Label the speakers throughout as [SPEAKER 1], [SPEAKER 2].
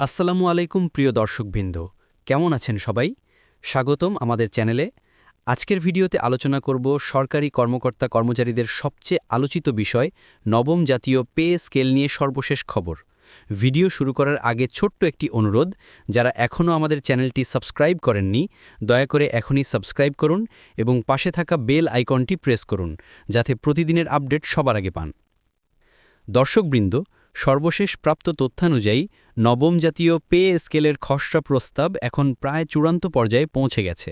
[SPEAKER 1] আসসালামু আলাইকুম, প্রিয় দর্শকবৃন্দ। কেমন আছেন সবাই? স্বাগতম আমাদের চ্যানেলে। আজকের ভিডিওতে আলোচনা করব সরকারি কর্মকর্তা কর্মচারীদের সবচেয়ে আলোচিত বিষয়, নবম জাতীয় পে স্কেল নিয়ে সর্বশেষ খবর। ভিডিও শুরু করার আগে ছোট্ট একটি অনুরোধ, যারা এখনও আমাদের চ্যানেলটি সাবস্ক্রাইব করেননি, দয়া করে এখনই সাবস্ক্রাইব করুন এবং পাশে থাকা বেল আইকনটি প্রেস করুন, যাতে প্রতিদিনের আপডেট সবার আগে পান। দর্শকবৃন্দ সর্বশেষ প্রাপ্ত তথ্যানুযায়ী, নবম জাতীয় পে স্কেলের খসড়া প্রস্তাব এখন প্রায় চূড়ান্ত পর্যায়ে পৌঁছে গেছে।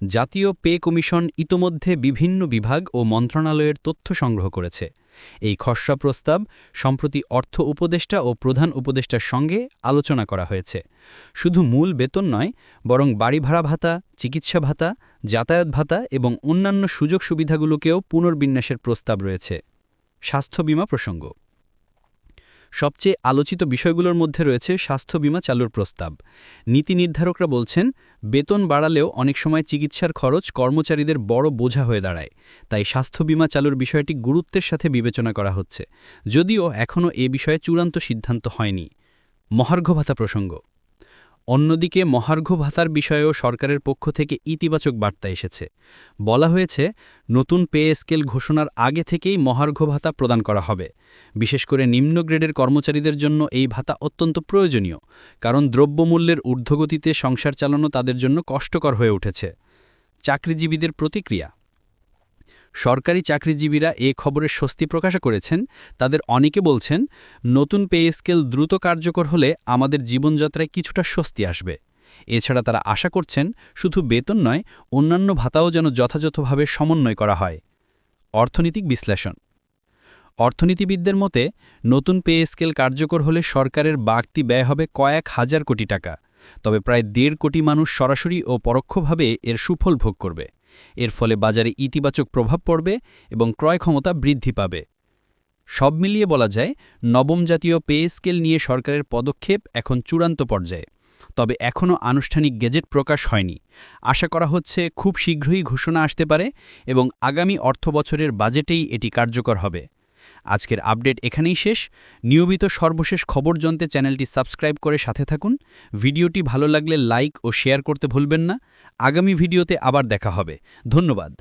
[SPEAKER 1] জাতীয় পে কমিশন ইতোমধ্যে বিভিন্ন বিভাগ ও মন্ত্রণালয়ের তথ্য সংগ্রহ করেছে। এই খসড়া প্রস্তাব সম্প্রতি অর্থ উপদেষ্টা ও প্রধান উপদেষ্টার সঙ্গে আলোচনা করা হয়েছে। শুধু মূল বেতন নয়, বরং বাড়ি ভাড়া ভাতা, চিকিৎসা ভাতা, যাতায়াত ভাতা এবং অন্যান্য সুযোগ সুবিধাগুলোকেও পুনর্বিন্যাসের প্রস্তাব রয়েছে। স্বাস্থ্য বিমা প্রসঙ্গ সবচেয়ে আলোচিত বিষয়গুলোর মধ্যে রয়েছে স্বাস্থ্য বিমা চালুর প্রস্তাব। নীতি নির্ধারকরা বলছেন, বেতন বাড়ালেও অনেক সময় চিকিৎসার খরচ কর্মচারীদের বড় বোঝা হয়ে দাঁড়ায়। তাই স্বাস্থ্য বিমা চালুর বিষয়টি গুরুত্বের সাথে বিবেচনা করা হচ্ছে। যদিও এখনও এ বিষয়ে চূড়ান্ত সিদ্ধান্ত হয়নি। মহার্ঘ ভাতা প্রসঙ্গ। অন্যদিকে মহার্ঘ ভাতার বিষয়েও সরকারের পক্ষ থেকে ইতিবাচক বার্তা এসেছে। বলা হয়েছে, নতুন পে স্কেল ঘোষণার আগে থেকেই মহার্ঘ ভাতা প্রদান করা হবে। বিশেষ করে নিম্ন গ্রেডের কর্মচারীদের জন্য এই ভাতা অত্যন্ত প্রয়োজনীয়, কারণ দ্রব্যমূল্যের ঊর্ধ্বগতিতে সংসার চালানো তাদের জন্য কষ্টকর হয়ে উঠেছে। চাকরিজীবীদের প্রতিক্রিয়া? সরকারি চাকরিজীবীরা এ খবরের স্বস্তি প্রকাশ করেছেন। তাদের অনেকে বলছেন, নতুন পে স্কেল দ্রুত কার্যকর হলে আমাদের জীবনযাত্রায় কিছুটা স্বস্তি আসবে। এছাড়া তারা আশা করছেন, শুধু বেতন নয়, অন্যান্য ভাতাও যেন যথাযথভাবে সমন্বয় করা হয়। অর্থনৈতিক বিশ্লেষণ। অর্থনীতিবিদদের মতে, নতুন পে স্কেল কার্যকর হলে সরকারের বাড়তি ব্যয় হবে কয়েক হাজার কোটি টাকা। তবে প্রায় দেড় কোটি মানুষ সরাসরি ও পরোক্ষভাবে এর সুফল ভোগ করবে। এর ফলে বাজারে ইতিবাচক প্রভাব পড়বে এবং ক্রয় ক্ষমতা বৃদ্ধি পাবে। সব মিলিয়ে বলা যায়, নবম জাতীয় পে স্কেল নিয়ে সরকারের পদক্ষেপ এখন চূড়ান্ত পর্যায়ে। তবে এখনও আনুষ্ঠানিক গেজেট প্রকাশ হয়নি। আশা করা হচ্ছে খুব শীঘ্রই ঘোষণা আসতে পারে এবং আগামী অর্থবছরের বাজেটেই এটি কার্যকর হবে। আজকের আপডেট এখানেই শেষ। নিয়মিত সর্বশেষ খবর জানতে চ্যানেলটি সাবস্ক্রাইব করে সাথে থাকুন। ভিডিওটি ভালো লাগলে লাইক ও শেয়ার করতে ভুলবেন না। আগামী ভিডিওতে আবার দেখা হবে। ধন্যবাদ।